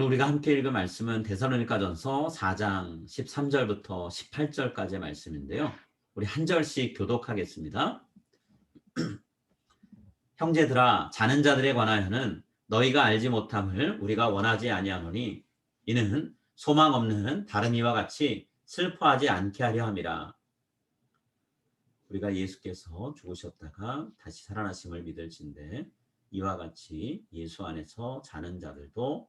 오늘 우리가 함께 읽은 말씀은 데살로니가전서 4장 13절부터 18절까지의 말씀인데요. 우리 한 절씩 교독하겠습니다. 형제들아 자는 자들에 관하여는 너희가 알지 못함을 우리가 원하지 아니하노니 이는 소망 없는 다른 이와 같이 슬퍼하지 않게 하려 함이라. 우리가 예수께서 죽으셨다가 다시 살아나심을 믿을진데 이와 같이 예수 안에서 자는 자들도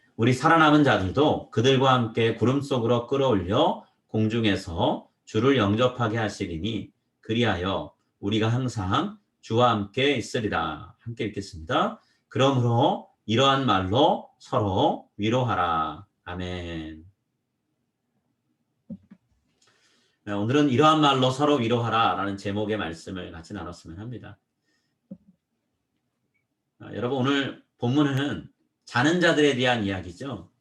우리 살아남은 자들도 그들과 함께 구름 속으로 끌어올려 공중에서 주를 영접하게 하시리니 그리하여 우리가 항상 주와 함께 있으리라. 함께 읽겠습니다. 그러므로 이러한 말로 서로 위로하라. 아멘. 네, 오늘은 이러한 말로 서로 위로하라 라는 제목의 말씀을 같이 나눴으면 합니다. 아, 여러분 오늘 본문은 자는 자들에 대한 이야기죠.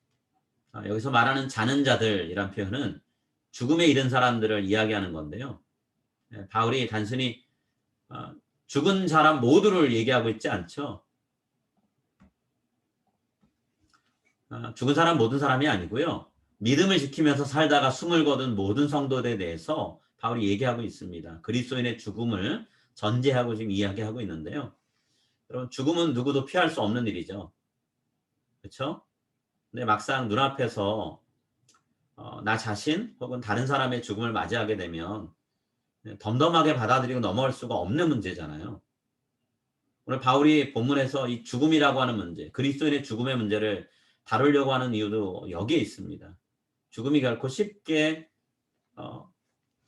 아, 여기서 말하는 자는 자들이란 표현은 죽음에 이른 사람들을 이야기하는 건데요. 네, 바울이 단순히 아, 죽은 사람 모두를 얘기하고 있지 않죠. 아, 죽은 사람 모든 사람이 아니고요. 믿음을 지키면서 살다가 숨을 거둔 모든 성도들에 대해서 바울이 얘기하고 있습니다. 그리스도인의 죽음을 전제하고 지금 이야기하고 있는데요. 여러분 죽음은 누구도 피할 수 없는 일이죠. 그렇죠? 근데 막상 눈앞에서 어, 나 자신 혹은 다른 사람의 죽음을 맞이하게 되면 덤덤하게 받아들이고 넘어갈 수가 없는 문제잖아요. 오늘 바울이 본문에서 이 죽음이라고 하는 문제, 그리스도인의 죽음의 문제를 다루려고 하는 이유도 여기에 있습니다. 죽음이 결코 쉽게 어,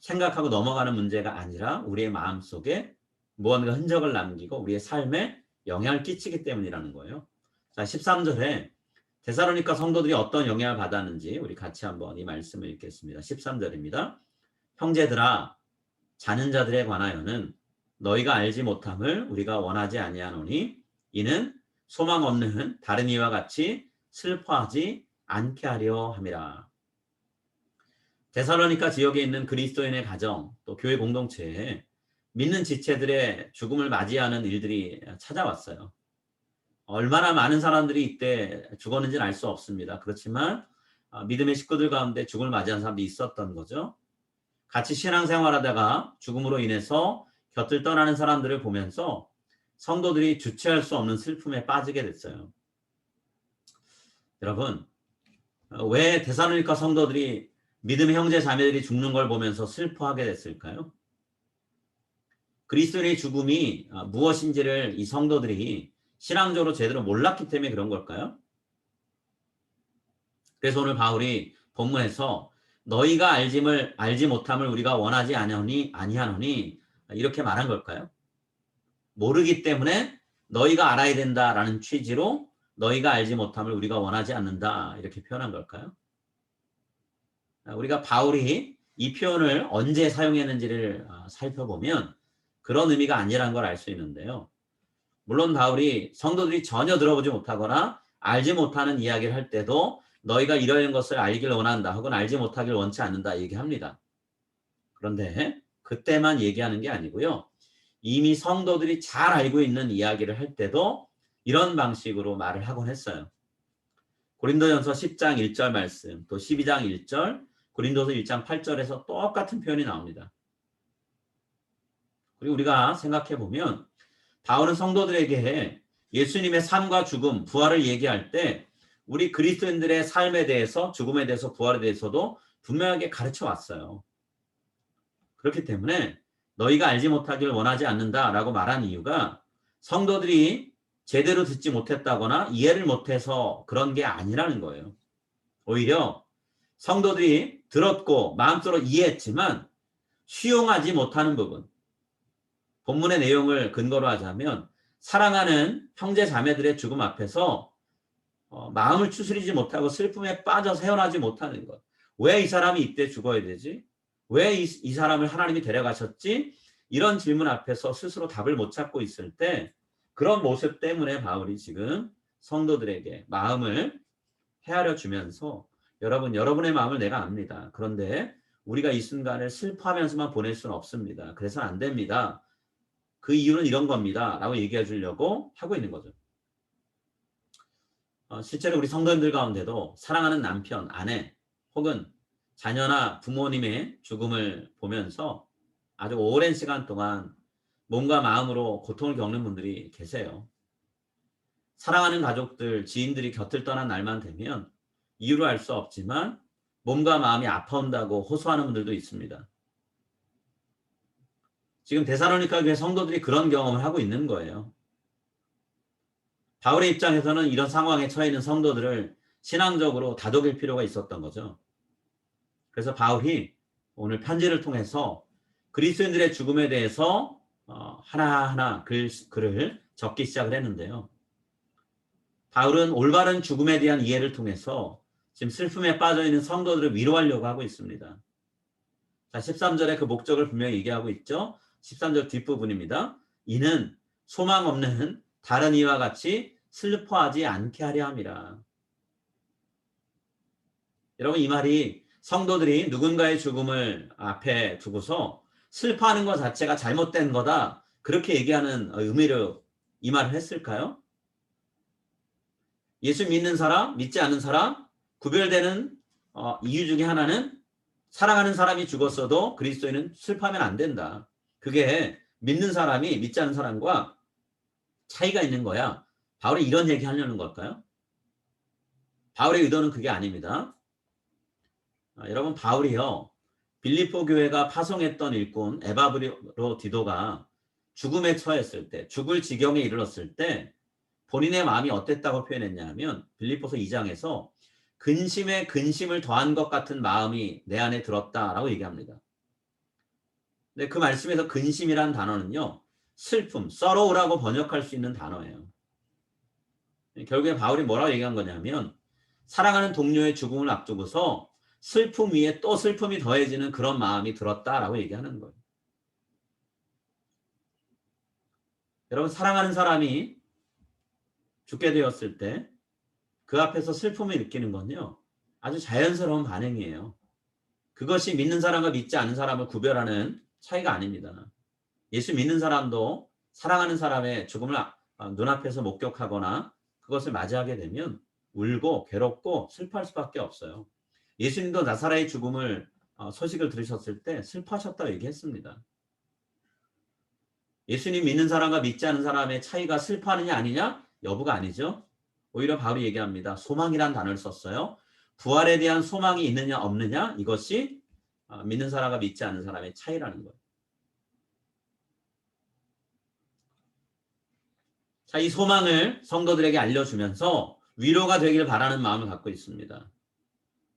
생각하고 넘어가는 문제가 아니라 우리의 마음 속에 무언가 흔적을 남기고 우리의 삶에 영향을 끼치기 때문이라는 거예요. 자, 13절에 데사로니카 성도들이 어떤 영향을 받았는지 우리 같이 한번 이 말씀을 읽겠습니다. 13절입니다. 형제들아 자는 자들에 관하여는 너희가 알지 못함을 우리가 원하지 아니하노니 이는 소망 없는 다른 이와 같이 슬퍼하지 않게 하려 함이라. 데살로니카 지역에 있는 그리스도인의 가정 또 교회 공동체에 믿는 지체들의 죽음을 맞이하는 일들이 찾아왔어요. 얼마나 많은 사람들이 이때 죽었는지는 알 수 없습니다. 그렇지만 아, 믿음의 식구들 가운데 죽음을 맞이한 사람들이 있었던 거죠. 같이 신앙생활하다가 죽음으로 인해서 곁을 떠나는 사람들을 보면서 성도들이 주체할 수 없는 슬픔에 빠지게 됐어요. 여러분, 어, 왜 데살로니카 성도들이 믿음의 형제 자매들이 죽는 걸 보면서 슬퍼하게 됐을까요? 그리스도의 죽음이 아, 무엇인지를 이 성도들이 신앙적으로 제대로 몰랐기 때문에 그런 걸까요? 그래서 오늘 바울이 본문에서 너희가 알짐을 알지 못함을 우리가 원하지 아니하니 아니하노니 이렇게 말한 걸까요? 모르기 때문에 너희가 알아야 된다라는 취지로 너희가 알지 못함을 우리가 원하지 않는다 이렇게 표현한 걸까요? 우리가 바울이 이 표현을 언제 사용했는지를 아, 살펴보면 그런 의미가 아니라는 걸 알 수 있는데요. 물론 바울이 성도들이 전혀 들어보지 못하거나 알지 못하는 이야기를 할 때도 너희가 이러한 것을 알길 원한다 혹은 알지 못하길 원치 않는다 얘기합니다. 그런데 그때만 얘기하는 게 아니고요. 이미 성도들이 잘 알고 있는 이야기를 할 때도 이런 방식으로 말을 하곤 했어요. 고린도전서 10장 1절 말씀, 또 12장 1절, 고린도서 1장 8절에서 똑같은 표현이 나옵니다. 그리고 우리가 생각해 보면 바울은 성도들에게 예수님의 삶과 죽음, 부활을 얘기할 때 우리 그리스도인들의 삶에 대해서 죽음에 대해서 부활에 대해서도 분명하게 가르쳐 왔어요. 그렇기 때문에 너희가 알지 못하기를 원하지 않는다라고 말한 이유가 성도들이 제대로 듣지 못했다거나 이해를 못해서 그런 게 아니라는 거예요. 오히려 성도들이 들었고 마음속으로 이해했지만 수용하지 못하는 부분. 본문의 내용을 근거로 하자면 사랑하는 형제 자매들의 죽음 앞에서 어, 마음을 추스리지 못하고 슬픔에 빠져서 헤어나지 못하는 것. 왜 이 사람이 이때 죽어야 되지? 왜이 이 사람을 하나님이 데려가셨지? 이런 질문 앞에서 스스로 답을 못 찾고 있을 때 그런 모습 때문에 바울이 지금 성도들에게 마음을 헤아려 주면서 여러분 여러분의 마음을 내가 압니다. 그런데 우리가 이 순간을 슬퍼하면서만 보낼 수는 없습니다. 그래서 안 됩니다. 그 이유는 이런 겁니다. 라고 얘기해 주려고 하고 있는 거죠. 어, 실제로 우리 성도님들 가운데도 사랑하는 남편, 아내 혹은 자녀나 부모님의 죽음을 보면서 아주 오랜 시간 동안 몸과 마음으로 고통을 겪는 분들이 계세요. 사랑하는 가족들, 지인들이 곁을 떠난 날만 되면 이유를 알수 없지만 몸과 마음이 아파온다고 호소하는 분들도 있습니다. 지금 데사로니카 교회 성도들이 그런 경험을 하고 있는 거예요. 바울의 입장에서는 이런 상황에 처해 있는 성도들을 신앙적으로 다독일 필요가 있었던 거죠. 그래서 바울이 오늘 편지를 통해서 그리스도인들의 죽음에 대해서 어, 하나하나 글, 글을 적기 시작을 했는데요. 바울은 올바른 죽음에 대한 이해를 통해서 지금 슬픔에 빠져 있는 성도들을 위로하려고 하고 있습니다. 자, 13절에 그 목적을 분명히 얘기하고 있죠. 13절 뒷부분입니다. 이는 소망 없는 다른 이와 같이 슬퍼하지 않게 하려 함이라. 여러분 이 말이 성도들이 누군가의 죽음을 앞에 두고서 슬퍼하는 것 자체가 잘못된 거다. 그렇게 얘기하는 의미로 이 말을 했을까요? 예수 믿는 사람, 믿지 않는 사람, 구별되는 어, 이유 중에 하나는 사랑하는 사람이 죽었어도 그리스도인은 슬퍼하면 안 된다. 그게 믿는 사람이 믿지 않는 사람과 차이가 있는 거야. 바울이 이런 얘기 하려는 걸까요? 바울의 의도는 그게 아닙니다. 아, 여러분 바울이요. 빌리포 교회가 파송했던 일꾼 에바브로 디도가 죽음에 처했을 때, 죽을 지경에 이르렀을 때 본인의 마음이 어땠다고 표현했냐면 빌리포서 2장에서 근심에 근심을 더한 것 같은 마음이 내 안에 들었다라고 얘기합니다. 근데 그 말씀에서 근심이란 단어는요. 슬픔, sorrow라고 번역할 수 있는 단어예요. 결국에 바울이 뭐라고 얘기한 거냐면 사랑하는 동료의 죽음을 앞두고서 슬픔 위에 또 슬픔이 더해지는 그런 마음이 들었다라고 얘기하는 거예요. 여러분 사랑하는 사람이 죽게 되었을 때 그 앞에서 슬픔을 느끼는 건요. 아주 자연스러운 반응이에요. 그것이 믿는 사람과 믿지 않는 사람을 구별하는 차이가 아닙니다. 예수 믿는 사람도 사랑하는 사람의 죽음을 눈앞에서 목격하거나 그것을 맞이하게 되면 울고 괴롭고 슬퍼할 수밖에 없어요. 예수님도 나사라의 죽음을 소식을 들으셨을 때 슬퍼하셨다고 얘기했습니다. 예수님 믿는 사람과 믿지 않는 사람의 차이가 슬퍼하느냐 아니냐? 여부가 아니죠. 오히려 바울이 얘기합니다. 소망이란 단어를 썼어요. 부활에 대한 소망이 있느냐 없느냐 이것이 믿는 사람과 믿지 않는 사람의 차이라는 거예요. 자, 이 소망을 성도들에게 알려주면서 위로가 되길 바라는 마음을 갖고 있습니다.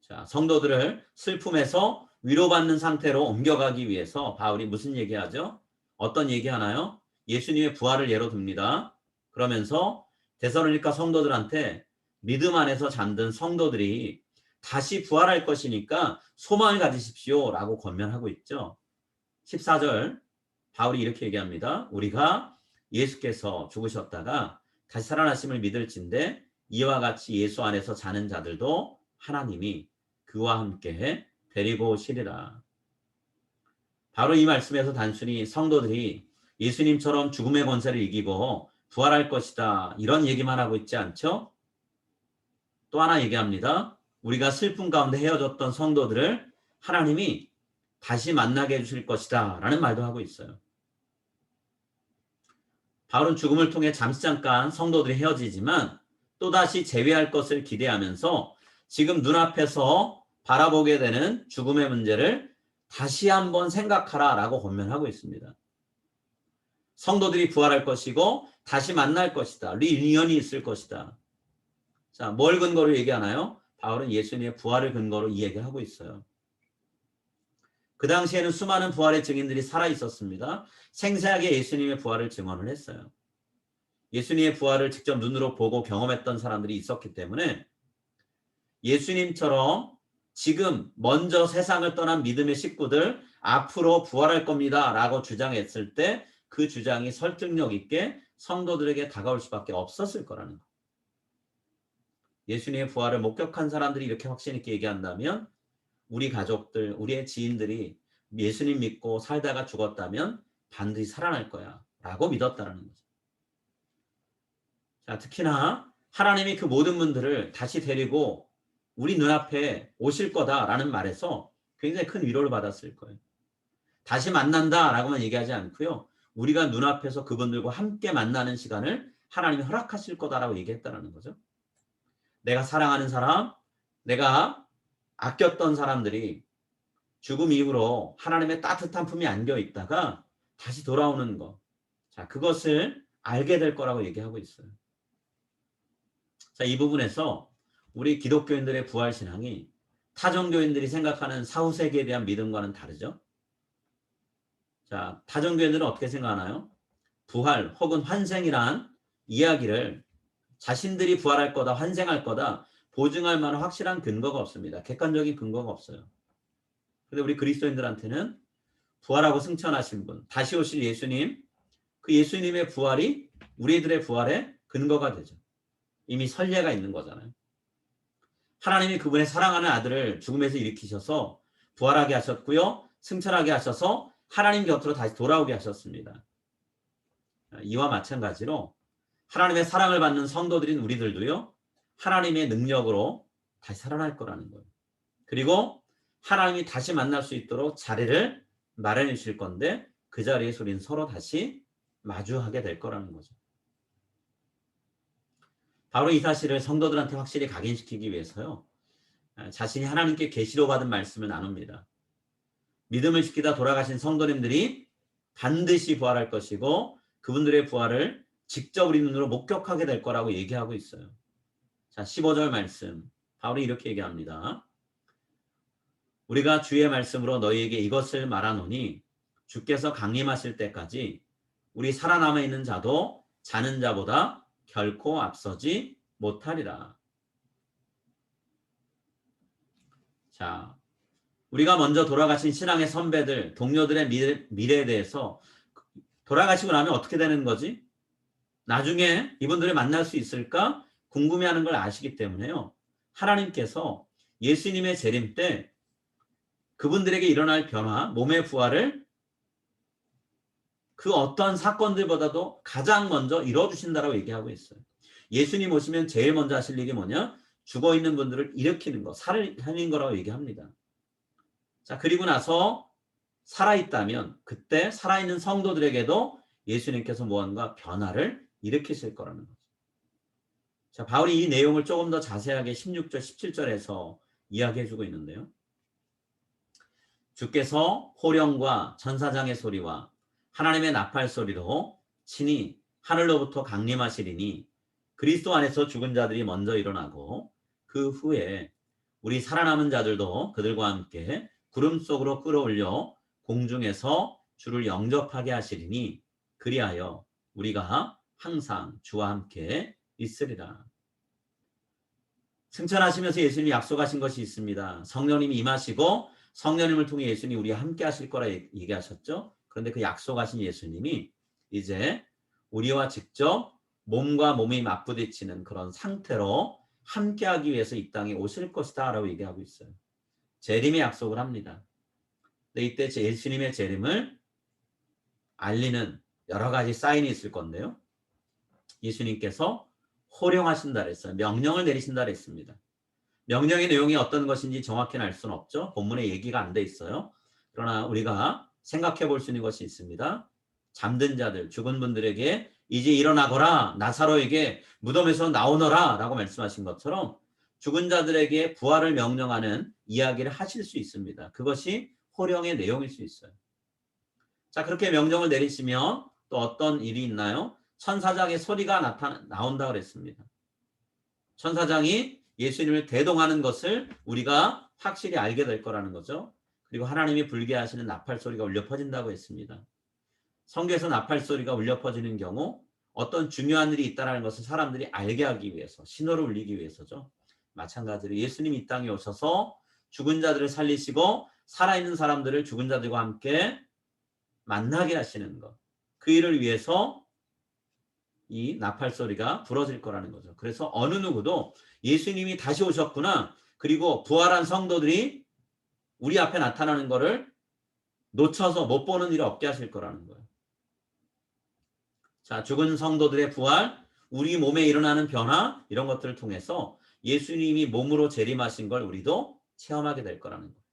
자, 성도들을 슬픔에서 위로받는 상태로 옮겨가기 위해서 바울이 무슨 얘기하죠? 어떤 얘기하나요? 예수님의 부활을 예로 듭니다. 그러면서 데살로니가 성도들한테 믿음 안에서 잠든 성도들이 다시 부활할 것이니까 소망을 가지십시오 라고 권면하고 있죠. 14절 바울이 이렇게 얘기합니다. 우리가 예수께서 죽으셨다가 다시 살아나심을 믿을진데 이와 같이 예수 안에서 자는 자들도 하나님이 그와 함께 데리고 오시리라. 바로 이 말씀에서 단순히 성도들이 예수님처럼 죽음의 권세를 이기고 부활할 것이다. 이런 얘기만 하고 있지 않죠? 또 하나 얘기합니다. 우리가 슬픔 가운데 헤어졌던 성도들을 하나님이 다시 만나게 해주실 것이다. 라는 말도 하고 있어요. 바울은 죽음을 통해 잠시 잠깐 성도들이 헤어지지만 또다시 재회할 것을 기대하면서 지금 눈앞에서 바라보게 되는 죽음의 문제를 다시 한번 생각하라 라고 권면하고 있습니다. 성도들이 부활할 것이고 다시 만날 것이다. 리유니언이 있을 것이다. 자, 뭘 근거로 얘기하나요? 바울은 예수님의 부활을 근거로 이야기하고 있어요. 그 당시에는 수많은 부활의 증인들이 살아 있었습니다. 생생하게 예수님의 부활을 증언을 했어요. 예수님의 부활을 직접 눈으로 보고 경험했던 사람들이 있었기 때문에 예수님처럼 지금 먼저 세상을 떠난 믿음의 식구들 앞으로 부활할 겁니다. 라고 주장했을 때 그 주장이 설득력 있게 성도들에게 다가올 수밖에 없었을 거라는 거. 예 수님의 부활을 목격한 사람들이 이렇게 확신 있게 얘기한다면 우리 가족들, 우리의 지인들이 예수님 믿고 살다가 죽었다면 반드시 살아날 거야. 라고 믿었다라는 거죠. 자, 특히나 하나님이 그 모든 분들을 다시 데리고 우리 눈앞에 오실 거다라는 말에서 굉장히 큰 위로를 받았을 거예요. 다시 만난다라고만 얘기하지 않고요. 우리가 눈앞에서 그분들과 함께 만나는 시간을 하나님이 허락하실 거다라고 얘기했다라는 거죠. 내가 사랑하는 사람, 내가 아꼈던 사람들이 죽음 이후로 하나님의 따뜻한 품에 안겨 있다가 다시 돌아오는 것. 자, 그것을 알게 될 거라고 얘기하고 있어요. 자, 이 부분에서 우리 기독교인들의 부활 신앙이 타종교인들이 생각하는 사후세계에 대한 믿음과는 다르죠. 자, 타종교인들은 어떻게 생각하나요? 부활 혹은 환생이란 이야기를 자신들이 부활할 거다, 환생할 거다 보증할 만한 확실한 근거가 없습니다. 객관적인 근거가 없어요. 근데 우리 그리스도인들한테는 부활하고 승천하신 분, 다시 오실 예수님, 그 예수님의 부활이 우리들의 부활의 근거가 되죠. 이미 선례가 있는 거잖아요. 하나님이 그분의 사랑하는 아들을 죽음에서 일으키셔서 부활하게 하셨고요. 승천하게 하셔서 하나님 곁으로 다시 돌아오게 하셨습니다. 이와 마찬가지로 하나님의 사랑을 받는 성도들인 우리들도요. 하나님의 능력으로 다시 살아날 거라는 거예요. 그리고 하나님이 다시 만날 수 있도록 자리를 마련해 주실 건데 그 자리에서 우리는 서로 다시 마주하게 될 거라는 거죠. 바로 이 사실을 성도들한테 확실히 각인시키기 위해서요. 자신이 하나님께 계시로 받은 말씀을 나눕니다. 믿음을 지키다 돌아가신 성도님들이 반드시 부활할 것이고 그분들의 부활을 직접 우리 눈으로 목격하게 될 거라고 얘기하고 있어요. 자, 15절 말씀. 바울이 이렇게 얘기합니다. 우리가 주의 말씀으로 너희에게 이것을 말하노니 주께서 강림하실 때까지 우리 살아남아 있는 자도 자는 자보다 결코 앞서지 못하리라. 자, 우리가 먼저 돌아가신 신앙의 선배들, 동료들의 미래, 미래에 대해서 돌아가시고 나면 어떻게 되는 거지? 나중에 이분들을 만날 수 있을까? 궁금해하는 걸 아시기 때문에요. 하나님께서 예수님의 재림 때 그분들에게 일어날 변화, 몸의 부활을 그 어떤 사건들보다도 가장 먼저 이뤄주신다라고 얘기하고 있어요. 예수님 오시면 제일 먼저 하실 일이 뭐냐? 죽어 있는 분들을 일으키는 거, 살리는 거라고 얘기합니다. 자, 그리고 나서 살아있다면 그때 살아있는 성도들에게도 예수님께서 무언가 변화를 일으키실 거라는 거죠. 자, 바울이 이 내용을 조금 더 자세하게 16절, 17절에서 이야기해주고 있는데요. 주께서 호령과 천사장의 소리와 하나님의 나팔 소리로 친히 하늘로부터 강림하시리니 그리스도 안에서 죽은 자들이 먼저 일어나고 그 후에 우리 살아남은 자들도 그들과 함께 구름 속으로 끌어올려 공중에서 주를 영접하게 하시리니 그리하여 우리가 항상 주와 함께 있으리라. 승천하시면서 예수님이 약속하신 것이 있습니다. 성령님이 임하시고 성령님을 통해 예수님이 우리와 함께 하실 거라 얘기하셨죠. 그런데 그 약속하신 예수님이 이제 우리와 직접 몸과 몸이 맞부딪히는 그런 상태로 함께하기 위해서 이 땅에 오실 것이다 라고 얘기하고 있어요. 재림의 약속을 합니다. 근데 이때 예수님의 재림을 알리는 여러 가지 사인이 있을 건데요. 예수님께서 호령하신다 그랬어요. 명령을 내리신다 그랬습니다. 명령의 내용이 어떤 것인지 정확히는 알 수는 없죠. 본문에 얘기가 안 돼 있어요. 그러나 우리가 생각해 볼 수 있는 것이 있습니다. 잠든 자들, 죽은 분들에게 이제 일어나거라 나사로에게 무덤에서 나오너라 라고 말씀하신 것처럼 죽은 자들에게 부활을 명령하는 이야기를 하실 수 있습니다. 그것이 호령의 내용일 수 있어요. 자 그렇게 명령을 내리시면 또 어떤 일이 있나요? 천사장의 소리가 나타 나온다 그랬습니다. 천사장이 예수님을 대동하는 것을 우리가 확실히 알게 될 거라는 거죠. 그리고 하나님이 불게 하시는 나팔 소리가 울려 퍼진다고 했습니다. 성경에서 나팔 소리가 울려 퍼지는 경우 어떤 중요한 일이 있다는 것을 사람들이 알게 하기 위해서 신호를 울리기 위해서죠. 마찬가지로 예수님이 이 땅에 오셔서 죽은 자들을 살리시고 살아있는 사람들을 죽은 자들과 함께 만나게 하시는 것. 그 일을 위해서 이 나팔 소리가 부러질 거라는 거죠. 그래서 어느 누구도 예수님이 다시 오셨구나. 그리고 부활한 성도들이 우리 앞에 나타나는 것을 놓쳐서 못 보는 일이 없게 하실 거라는 거예요. 자, 죽은 성도들의 부활, 우리 몸에 일어나는 변화 이런 것들을 통해서 예수님이 몸으로 재림하신 걸 우리도 체험하게 될 거라는 거예요.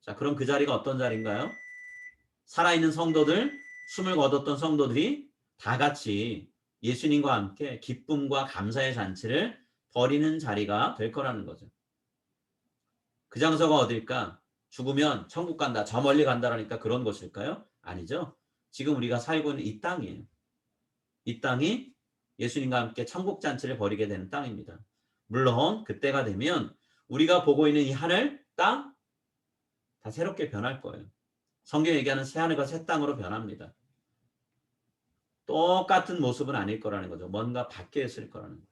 자, 그럼 그 자리가 어떤 자리인가요? 살아있는 성도들, 숨을 거뒀던 성도들이 다 같이 예수님과 함께 기쁨과 감사의 잔치를 벌이는 자리가 될 거라는 거죠. 그 장소가 어딜까? 죽으면 천국 간다, 저 멀리 간다라니까 그런 곳일까요? 아니죠. 지금 우리가 살고 있는 이 땅이에요. 이 땅이 예수님과 함께 천국 잔치를 벌이게 되는 땅입니다. 물론 그때가 되면 우리가 보고 있는 이 하늘, 땅 다 새롭게 변할 거예요. 성경 얘기하는 새 하늘과 새 땅으로 변합니다. 똑같은 모습은 아닐 거라는 거죠. 뭔가 바뀌어 있을 거라는 거예요.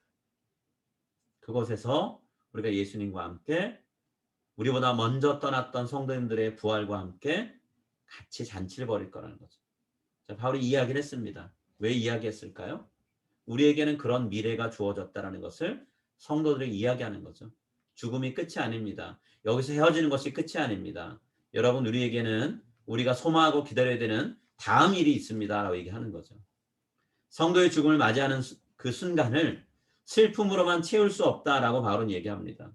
그곳에서 우리가 예수님과 함께 우리보다 먼저 떠났던 성도님들의 부활과 함께 같이 잔치를 벌일 거라는 거죠. 자, 바울이 이야기를 했습니다. 왜 이야기했을까요? 우리에게는 그런 미래가 주어졌다라는 것을 성도들이 이야기하는 거죠. 죽음이 끝이 아닙니다. 여기서 헤어지는 것이 끝이 아닙니다. 여러분 우리에게는 우리가 소망하고 기다려야 되는 다음 일이 있습니다라고 얘기하는 거죠. 성도의 죽음을 맞이하는 그 순간을 슬픔으로만 채울 수 없다라고 바울은 얘기합니다.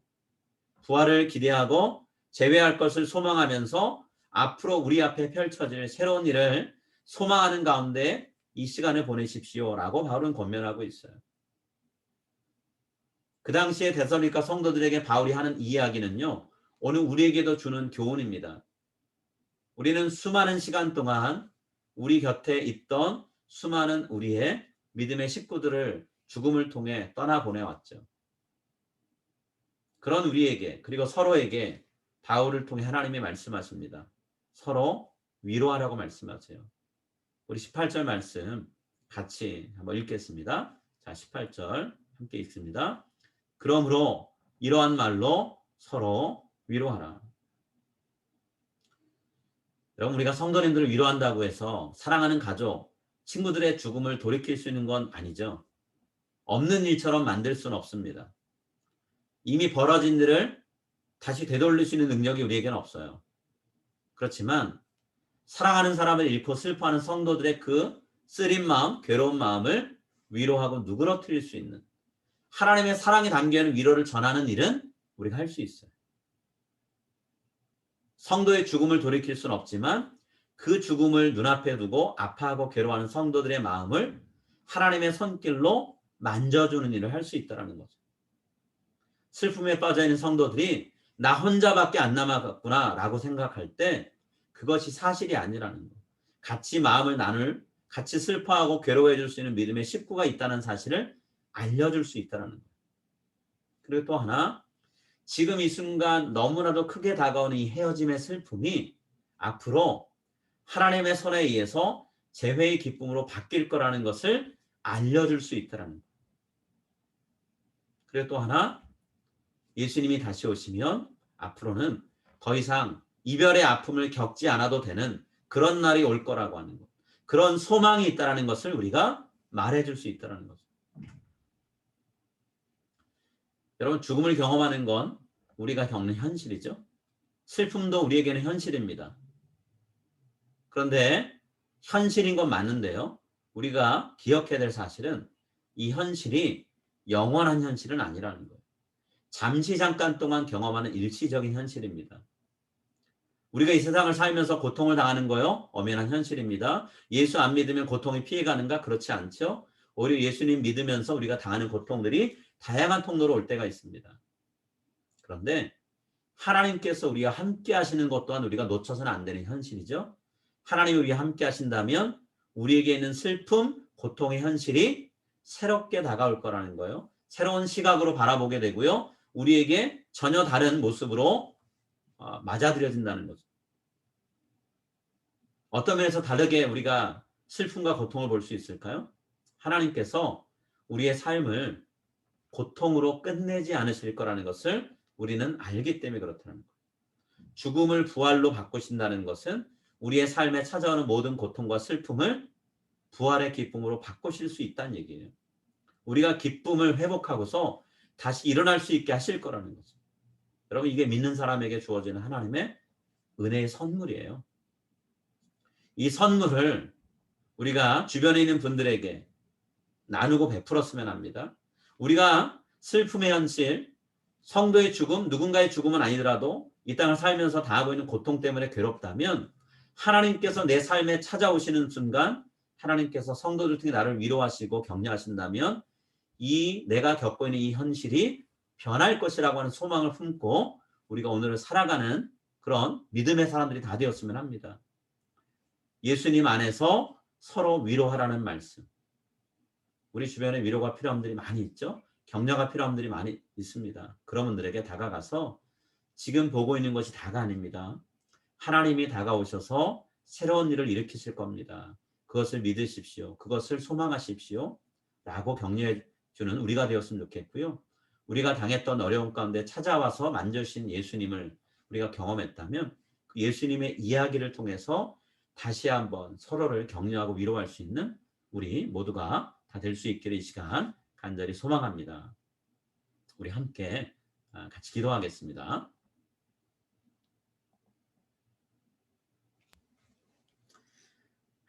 부활을 기대하고 제외할 것을 소망하면서 앞으로 우리 앞에 펼쳐질 새로운 일을 소망하는 가운데 이 시간을 보내십시오라고 바울은 권면하고 있어요. 그 당시에 데살로니가 성도들에게 바울이 하는 이야기는요. 오늘 우리에게도 주는 교훈입니다. 우리는 수많은 시간 동안 우리 곁에 있던 수많은 우리의 믿음의 식구들을 죽음을 통해 떠나 보내왔죠. 그런 우리에게 그리고 서로에게 바울을 통해 하나님이 말씀하십니다. 서로 위로하라고 말씀하세요. 우리 18절 말씀 같이 한번 읽겠습니다. 자, 18절 함께 읽습니다. 그러므로 이러한 말로 서로 위로하라. 여러분 우리가 성도님들을 위로한다고 해서 사랑하는 가족, 친구들의 죽음을 돌이킬 수 있는 건 아니죠. 없는 일처럼 만들 수는 없습니다. 이미 벌어진 일을 다시 되돌릴 수 있는 능력이 우리에게는 없어요. 그렇지만 사랑하는 사람을 잃고 슬퍼하는 성도들의 그 쓰린 마음, 괴로운 마음을 위로하고 누그러뜨릴 수 있는 하나님의 사랑이 담겨있는 위로를 전하는 일은 우리가 할 수 있어요. 성도의 죽음을 돌이킬 수는 없지만 그 죽음을 눈앞에 두고 아파하고 괴로워하는 성도들의 마음을 하나님의 손길로 만져주는 일을 할 수 있다는 거죠. 슬픔에 빠져 있는 성도들이 나 혼자밖에 안 남았구나 라고 생각할 때 그것이 사실이 아니라는 거예요. 같이 마음을 나눌, 같이 슬퍼하고 괴로워해 줄 수 있는 믿음의 식구가 있다는 사실을 알려줄 수 있다는 거예요. 그리고 또 하나, 지금 이 순간 너무나도 크게 다가오는 이 헤어짐의 슬픔이 앞으로 하나님의 손에 의해서 재회의 기쁨으로 바뀔 거라는 것을 알려줄 수 있다는 거예요. 그리고 또 하나, 예수님이 다시 오시면 앞으로는 더 이상 이별의 아픔을 겪지 않아도 되는 그런 날이 올 거라고 하는 것. 그런 소망이 있다는 것을 우리가 말해줄 수 있다는 거죠. 여러분 죽음을 경험하는 건 우리가 겪는 현실이죠. 슬픔도 우리에게는 현실입니다. 그런데 현실인 건 맞는데요. 우리가 기억해야 될 사실은 이 현실이 영원한 현실은 아니라는 거예요. 잠시 잠깐 동안 경험하는 일시적인 현실입니다. 우리가 이 세상을 살면서 고통을 당하는 거요. 엄연한 현실입니다. 예수 안 믿으면 고통이 피해가는가? 그렇지 않죠. 오히려 예수님 믿으면서 우리가 당하는 고통들이 다양한 통로로 올 때가 있습니다. 그런데 하나님께서 우리와 함께 하시는 것 또한 우리가 놓쳐서는 안 되는 현실이죠. 하나님이 우리와 함께 하신다면 우리에게 있는 슬픔, 고통의 현실이 새롭게 다가올 거라는 거예요. 새로운 시각으로 바라보게 되고요. 우리에게 전혀 다른 모습으로 어, 맞아들여진다는 거죠. 어떤 면에서 다르게 우리가 슬픔과 고통을 볼 수 있을까요? 하나님께서 우리의 삶을 고통으로 끝내지 않으실 거라는 것을 우리는 알기 때문에 그렇다는 거예요. 죽음을 부활로 바꾸신다는 것은 우리의 삶에 찾아오는 모든 고통과 슬픔을 부활의 기쁨으로 바꾸실 수 있다는 얘기예요. 우리가 기쁨을 회복하고서 다시 일어날 수 있게 하실 거라는 거죠. 여러분 이게 믿는 사람에게 주어지는 하나님의 은혜의 선물이에요. 이 선물을 우리가 주변에 있는 분들에게 나누고 베풀었으면 합니다. 우리가 슬픔의 현실, 성도의 죽음, 누군가의 죽음은 아니더라도 이 땅을 살면서 당하고 있는 고통 때문에 괴롭다면 하나님께서 내 삶에 찾아오시는 순간 하나님께서 성도들 통해 나를 위로하시고 격려하신다면 이 내가 겪고 있는 이 현실이 변할 것이라고 하는 소망을 품고 우리가 오늘을 살아가는 그런 믿음의 사람들이 다 되었으면 합니다. 예수님 안에서 서로 위로하라는 말씀. 우리 주변에 위로가 필요한 분들이 많이 있죠. 격려가 필요한 분들이 많이 있습니다. 그런 분들에게 다가가서 지금 보고 있는 것이 다가 아닙니다. 하나님이 다가오셔서 새로운 일을 일으키실 겁니다. 그것을 믿으십시오. 그것을 소망하십시오. 라고 격려해 주는 우리가 되었으면 좋겠고요. 우리가 당했던 어려움 가운데 찾아와서 만져신 예수님을 우리가 경험했다면 그 예수님의 이야기를 통해서 다시 한번 서로를 격려하고 위로할 수 있는 우리 모두가 다 될 수 있기를 이 시간 간절히 소망합니다. 우리 함께 아, 같이 기도하겠습니다.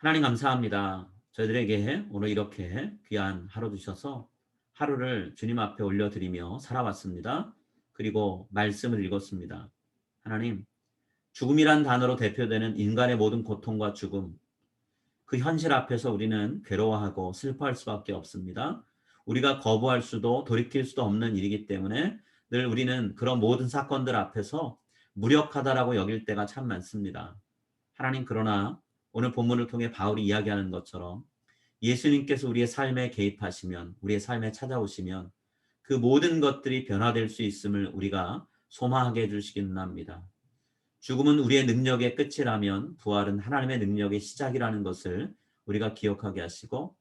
하나님 감사합니다. 저희들에게 오늘 이렇게 귀한 하루 주셔서 하루를 주님 앞에 올려드리며 살아왔습니다. 그리고 말씀을 읽었습니다. 하나님, 죽음이란 단어로 대표되는 인간의 모든 고통과 죽음, 그 현실 앞에서 우리는 괴로워하고 슬퍼할 수밖에 없습니다. 우리가 거부할 수도 돌이킬 수도 없는 일이기 때문에 늘 우리는 그런 모든 사건들 앞에서 무력하다라고 여길 때가 참 많습니다. 하나님 그러나 오늘 본문을 통해 바울이 이야기하는 것처럼 예수님께서 우리의 삶에 개입하시면 우리의 삶에 찾아오시면 그 모든 것들이 변화될 수 있음을 우리가 소망하게 해주시긴 합니다. 죽음은 우리의 능력의 끝이라면 부활은 하나님의 능력의 시작이라는 것을 우리가 기억하게 하시고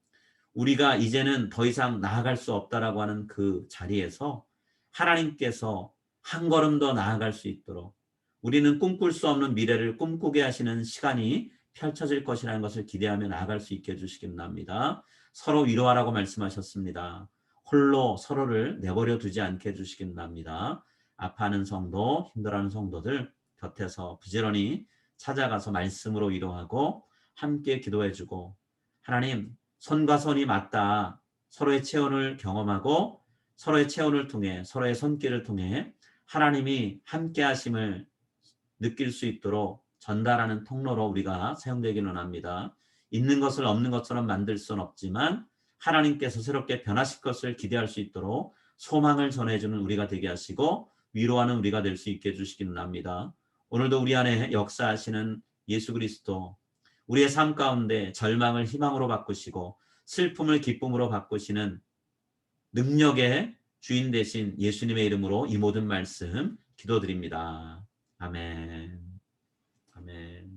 우리가 이제는 더 이상 나아갈 수 없다라고 하는 그 자리에서 하나님께서 한 걸음 더 나아갈 수 있도록 우리는 꿈꿀 수 없는 미래를 꿈꾸게 하시는 시간이 펼쳐질 것이라는 것을 기대하며 나아갈 수 있게 해주시긴 합니다. 서로 위로하라고 말씀하셨습니다. 홀로 서로를 내버려 두지 않게 해주시긴 합니다. 아파하는 성도, 힘들어하는 성도들 곁에서 부지런히 찾아가서 말씀으로 위로하고 함께 기도해주고 하나님 손과 손이 맞다 서로의 체온을 경험하고 서로의 체온을 통해 서로의 손길을 통해 하나님이 함께 하심을 느낄 수 있도록 전달하는 통로로 우리가 사용되기는 합니다. 있는 것을 없는 것처럼 만들 수는 없지만 하나님께서 새롭게 변하실 것을 기대할 수 있도록 소망을 전해주는 우리가 되게 하시고 위로하는 우리가 될 수 있게 해주시기는 합니다. 오늘도 우리 안에 역사하시는 예수 그리스도 우리의 삶 가운데 절망을 희망으로 바꾸시고 슬픔을 기쁨으로 바꾸시는 능력의 주인 되신 예수님의 이름으로 이 모든 말씀 기도드립니다. 아멘. 아멘.